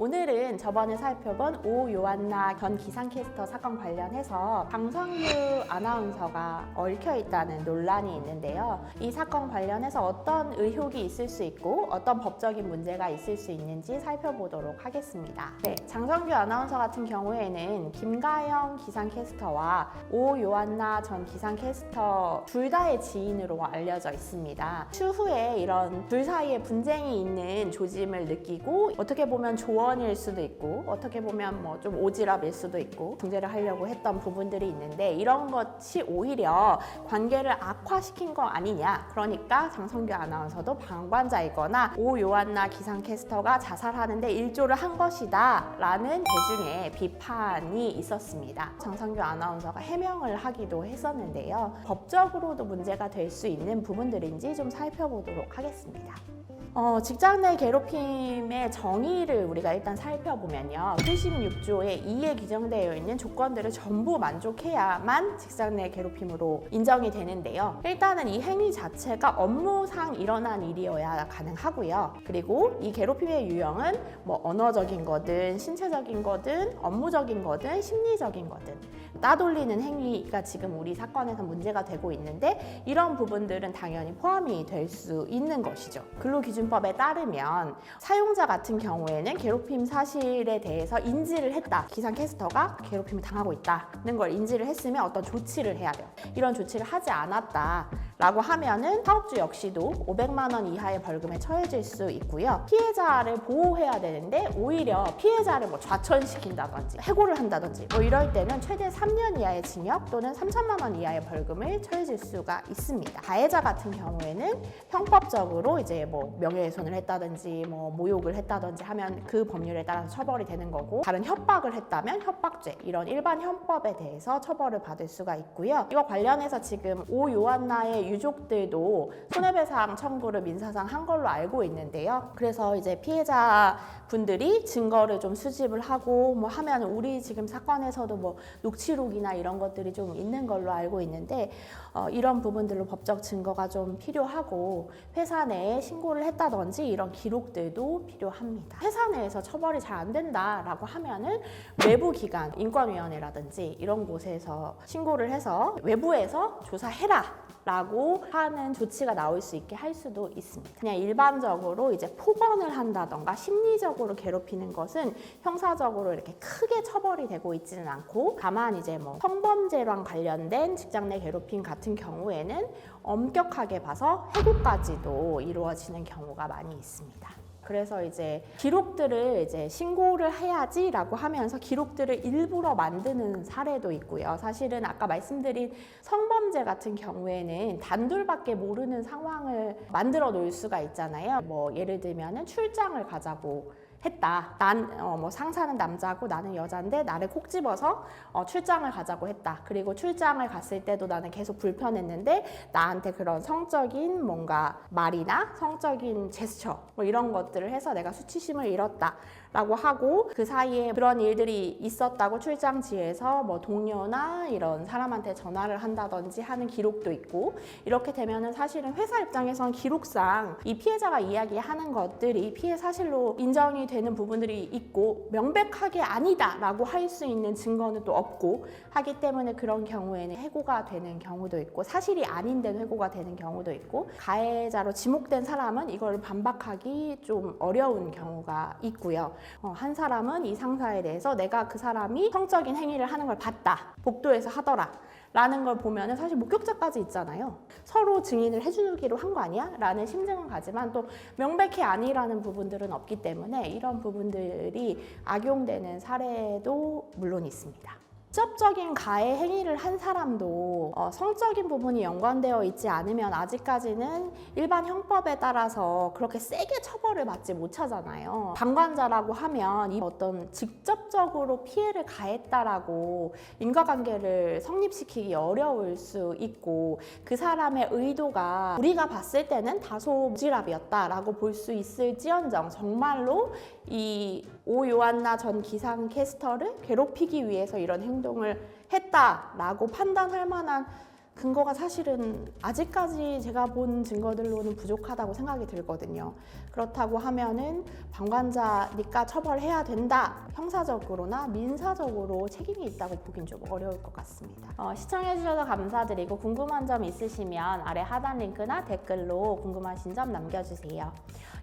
오늘은 저번에 살펴본 오 요한나 전 기상캐스터 사건 관련해서 강성규 아나운서가 얽혀 있다는 논란이 있는데요. 이 사건 관련해서 어떤 의혹이 있을 수 있고 어떤 법적인 문제가 있을 수 있는지 살펴보도록 하겠습니다. 네, 장성규 아나운서 같은 경우에는 김가영 기상캐스터와 오 요한나 전 기상캐스터 둘 다의 지인으로 알려져 있습니다. 추후에 이런 둘 사이에 분쟁이 있는 조짐을 느끼고 어떻게 보면 조언 일 수도 있고 어떻게 보면 뭐 좀 오지랖일 수도 있고 중재를 하려고 했던 부분들이 있는데 이런 것이 오히려 관계를 악화시킨 거 아니냐. 그러니까 장성규 아나운서도 방관자이거나 오 요한나 기상캐스터가 자살하는데 일조를 한 것이다 라는 대중의 비판이 있었습니다. 장성규 아나운서가 해명을 하기도 했었는데요. 법적으로도 문제가 될 수 있는 부분들인지 좀 살펴보도록 하겠습니다 어, 직장 내 괴롭힘의 정의를 우리가 일단 살펴보면요. 76조의 2에 규정되어 있는 조건들을 전부 만족해야만 직장 내 괴롭힘으로 인정이 되는데요. 일단은 이 행위 자체가 업무상 일어난 일이어야 가능하고요. 그리고 이 괴롭힘의 유형은 뭐 언어적인 거든 신체적인 거든 업무적인 거든 심리적인 거든 따돌리는 행위가 지금 우리 사건에서 문제가 되고 있는데 이런 부분들은 당연히 포함이 될 수 있는 것이죠. 근로기준 법에 따르면 사용자 같은 경우에는 괴롭힘 사실에 대해서 인지를 했다. 기상캐스터가 괴롭힘을 당하고 있다는 걸 인지를 했으면 어떤 조치를 해야 돼요. 이런 조치를 하지 않았다. 라고 하면은 사업주 역시도 500만 원 이하의 벌금에 처해질 수 있고요. 피해자를 보호해야 되는데 오히려 피해자를 뭐 좌천시킨다든지 해고를 한다든지 뭐 이럴 때는 최대 3년 이하의 징역 또는 3천만 원 이하의 벌금을 처해질 수가 있습니다. 가해자 같은 경우에는 형법적으로 이제 뭐 명예훼손을 했다든지 뭐 모욕을 했다든지 하면 그 법률에 따라서 처벌이 되는 거고 다른 협박을 했다면 협박죄 이런 일반 형법에 대해서 처벌을 받을 수가 있고요. 이거 관련해서 지금 오 요한나의 유족들도 손해배상 청구를 민사상 한 걸로 알고 있는데요. 그래서 이제 피해자 분들이 증거를 좀 수집을 하고 뭐 하면 우리 지금 사건에서도 뭐 녹취록이나 이런 것들이 좀 있는 걸로 알고 있는데 어, 이런 부분들로 법적 증거가 좀 필요하고 회사 내에 신고를 했다 든지 이런 기록들도 필요합니다. 회사 내에서 처벌이 잘 안 된다라고 하면은 외부 기관, 인권위원회라든지 이런 곳에서 신고를 해서 외부에서 조사해라. 라고 하는 조치가 나올 수 있게 할 수도 있습니다. 그냥 일반적으로 이제 폭언을 한다던가 심리적으로 괴롭히는 것은 형사적으로 이렇게 크게 처벌이 되고 있지는 않고 다만 이제 뭐 성범죄랑 관련된 직장 내 괴롭힘 같은 경우에는 엄격하게 봐서 해고까지도 이루어지는 경우 가 많이 있습니다. 그래서 이제 기록들을 이제 신고를 해야지라고 하면서 기록들을 일부러 만드는 사례도 있고요. 사실은 아까 말씀드린 성범죄 같은 경우에는 단둘밖에 모르는 상황을 만들어 놓을 수가 있잖아요. 뭐 예를 들면은 출장을 가자고 했다. 난 어, 뭐 상사는 남자고 나는 여자인데 나를 콕 집어서 어, 출장을 가자고 했다. 그리고 출장을 갔을 때도 나는 계속 불편했는데 나한테 그런 성적인 뭔가 말이나 성적인 제스처 뭐 이런 것들을 해서 내가 수치심을 잃었다. 라고 하고 그 사이에 그런 일들이 있었다고 출장지에서 뭐 동료나 이런 사람한테 전화를 한다든지 하는 기록도 있고 이렇게 되면은 사실은 회사 입장에선 기록상 이 피해자가 이야기하는 것들이 피해 사실로 인정이 되는 부분들이 있고 명백하게 아니다라고 할 수 있는 증거는 또 없고 하기 때문에 그런 경우에는 해고가 되는 경우도 있고 사실이 아닌데도 해고가 되는 경우도 있고 가해자로 지목된 사람은 이걸 반박하기 좀 어려운 경우가 있고요. 어, 한 사람은 이 상사에 대해서 내가 그 사람이 성적인 행위를 하는 걸 봤다. 복도에서 하더라. 라는 걸 보면은 사실 목격자까지 있잖아요. 서로 증인을 해주기로 한 거 아니야? 라는 심증은 가지만 또 명백히 아니라는 부분들은 없기 때문에 이런 부분들이 악용되는 사례도 물론 있습니다. 직접적인 가해 행위를 한 사람도 어, 성적인 부분이 연관되어 있지 않으면 아직까지는 일반 형법에 따라서 그렇게 세게 처벌을 받지 못하잖아요. 방관자라고 하면 이 어떤 직접적으로 피해를 가했다라고 인과관계를 성립시키기 어려울 수 있고 그 사람의 의도가 우리가 봤을 때는 다소 무지랖이었다라고 볼 수 있을지언정 정말로 이 오요한나 전 기상 캐스터를 괴롭히기 위해서 이런 행동을 했다라고 판단할 만한 근거가 사실은 아직까지 제가 본 증거들로는 부족하다고 생각이 들거든요. 그렇다고 하면은 방관자니까 처벌해야 된다. 형사적으로나 민사적으로 책임이 있다고 보긴 좀 어려울 것 같습니다. 어, 시청해주셔서 감사드리고 궁금한 점 있으시면 아래 하단 링크나 댓글로 궁금하신 점 남겨주세요.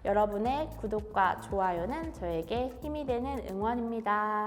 여러분의 구독과 좋아요는 저에게 힘이 되는 응원입니다.